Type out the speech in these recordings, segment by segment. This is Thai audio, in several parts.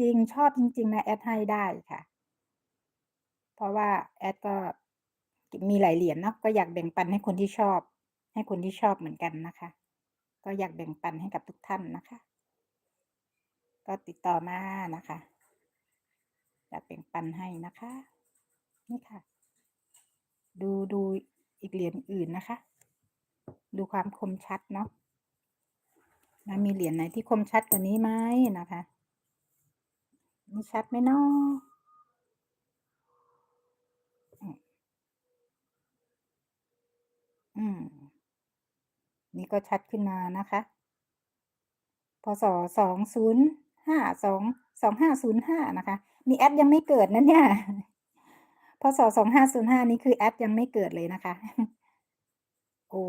ริง ๆ ชอบจริง ๆ นะแอดให้ได้ค่ะ เพราะว่าแอดก็มีหลายเหรียญเนาะก็อยากแบ่งปันให้คนที่ชอบ ให้คนที่ชอบเหมือนกันนะคะ ก็อยากแบ่งปันให้กับทุกท่านนะคะ ก็ติดต่อมานะคะจะแบ่งปันให้นะคะ นี่ค่ะ ดูดูอีกเหรียญอื่นนะคะ ดูความคมชัดเนาะมีเหรียญไหนที่คมชัดกว่านี้ไหมนะคะ นี่ชัดไหมเนาะอืม นี่ก็ชัดขึ้นมานะคะพศ2052 2505นย์ห้านะคะ นี่แอดยังไม่เกิดนะเนี่ยพศ2505นี่คือแอดยังไม่เกิดเลยนะคะ โอ้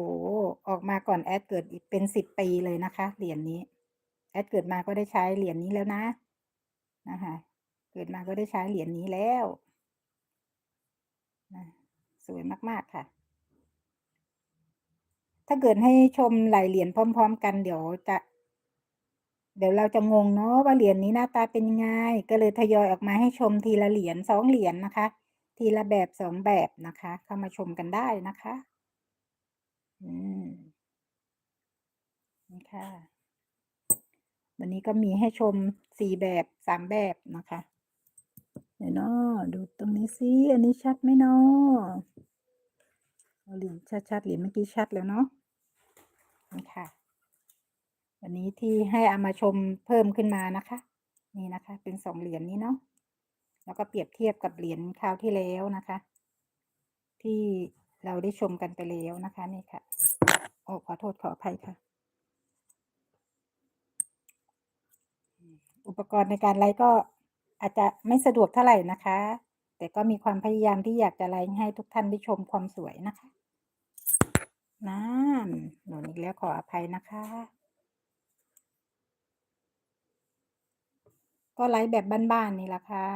ออกมาก่อนแอดเกิดอีกเป็น10ปีเลยนะคะ เหรียญนี้ แอดเกิดมาก็ได้ใช้เหรียญนี้แล้วนะ นะคะ เกิดมาก็ได้ใช้เหรียญนี้แล้วนะสวยมากๆค่ะ ถ้าเกิดให้ชมหลายเหรียญพร้อม ๆ กันเดี๋ยวจะ เดี๋ยวเราจะงงเนาะว่าเหรียญนี้หน้าตาเป็นยังไง ก็เลยทยอยออกมาให้ชมทีละเหรียญ2เหรียญนะคะ ทีละแบบ2แบบนะคะ เข้ามาชมกันได้นะคะ อืมนี่ค่ะ วันนี้ก็มีให้ชม4แบบ3แบบนะคะเดี๋ยวนาะดูตรงนี้ซิอันนี้ชัดไหมเนาะเอเหรียญชัดๆเหรียญเมื่อกี้ชัดแล้วเนาะนี่ค่ะ วันนี้ที่ให้เอามาชมเพิ่มขึ้นมานะคะ นี่นะคะ เป็น2เหรียญนี้เนาะแล้วก็เปรียบเทียบกับเหรียญคราวที่แล้วนะคะ ที่เราได้ชมกันไปแล้วนะคะนี่ค่ะ โอ้ขอโทษขออภัยค่ะ อุปกรณ์ในการไลฟ์ก็อาจจะไม่สะดวกเท่าไหร่นะคะ แต่ก็มีความพยายามที่อยากจะไลฟ์ให้ทุกท่านได้ชมความสวยนะคะนั่นหล่นอีกแล้วขออภัยนะคะ ก็ไลฟ์แบบบ้านๆนี่แหละค่ะ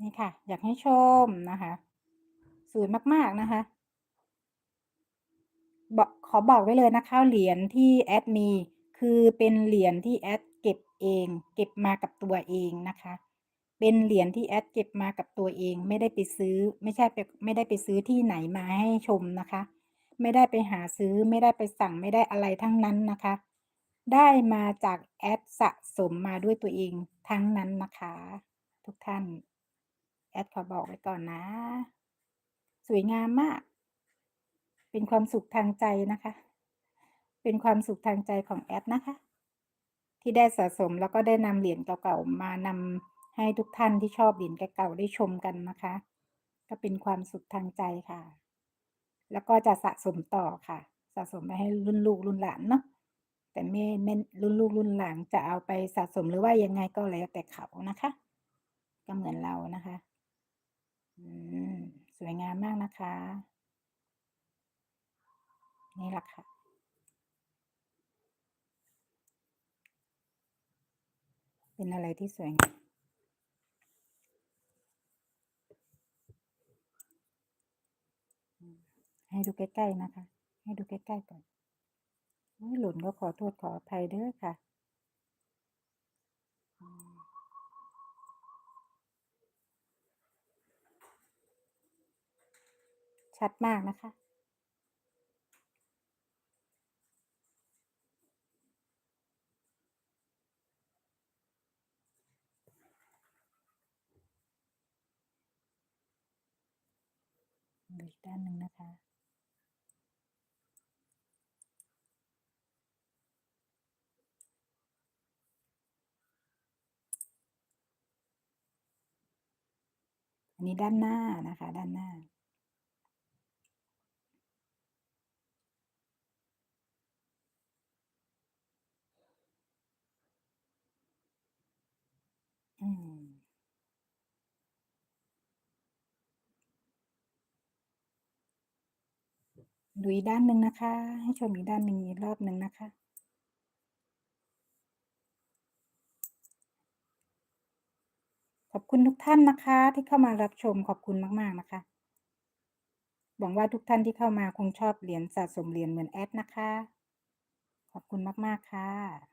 นี่ค่ะ อยากให้ชมนะคะสวยมากๆนะคะบอกขอบอกไว้เลยนะคะเหรียญที่แอดมี คือเป็นเหรียญที่แอดเก็บเอง เก็บมากับตัวเองนะคะ เป็นเหรียญที่แอดเก็บมากับตัวเอง ไม่ได้ไปซื้อ ไม่ใช่ไปไม่ได้ไปซื้อที่ไหนมาให้ชมนะคะ ไม่ได้ไปหาซื้อ ไม่ได้ไปสั่งไม่ได้อะไรทั้งนั้นนะคะ ได้มาจากแอดสะสมมาด้วยตัวเองทั้งนั้นนะคะ ทุกท่าน แอดขอบอกไว้ก่อนนะ สวยงามมาก เป็นความสุขทางใจนะคะ เป็นความสุขทางใจของแอดนะคะ ที่ได้สะสมแล้วก็ได้นำเหรียญเก่าๆมานำให้ทุกท่านที่ชอบเหรียญเก่าๆได้ชมกันนะคะ ก็เป็นความสุขทางใจค่ะ แล้วก็จะสะสมต่อค่ะ สะสมไปให้รุ่นลูกรุ่นหลานเนาะแต่ไม่ไม่รุ่นลูกรุ่นหลานจะเอาไปสะสมหรือว่ายังไงก็แล้วแต่เขานะคะ ก็เหมือนเรานะคะอืมสวยงามมากนะคะ นี่แหละค่ะ เป็นอะไรที่สวยงามให้ดูใกล้ๆนะคะ ให้ดูใกล้ๆก่อนหล่นก็ขอโทษขออภัยเด้อค่ะชัดมากนะคะ ดูอีกด้านหนึ่งนะคะ อันนี้ด้านหน้านะคะ ด้านหน้าอืม ดูอีกด้านหนึ่งนะคะ ให้ชมอีกด้านหนึ่งอีกรอบหนึ่งนะคะ ขอบคุณทุกท่านนะคะ ที่เข้ามารับชมขอบคุณมาก ๆ นะคะ หวังว่าทุกท่านที่เข้ามาคงชอบเหรียญสะสมเหรียญเหมือนแอดนะคะ ขอบคุณมาก ๆ ค่ะ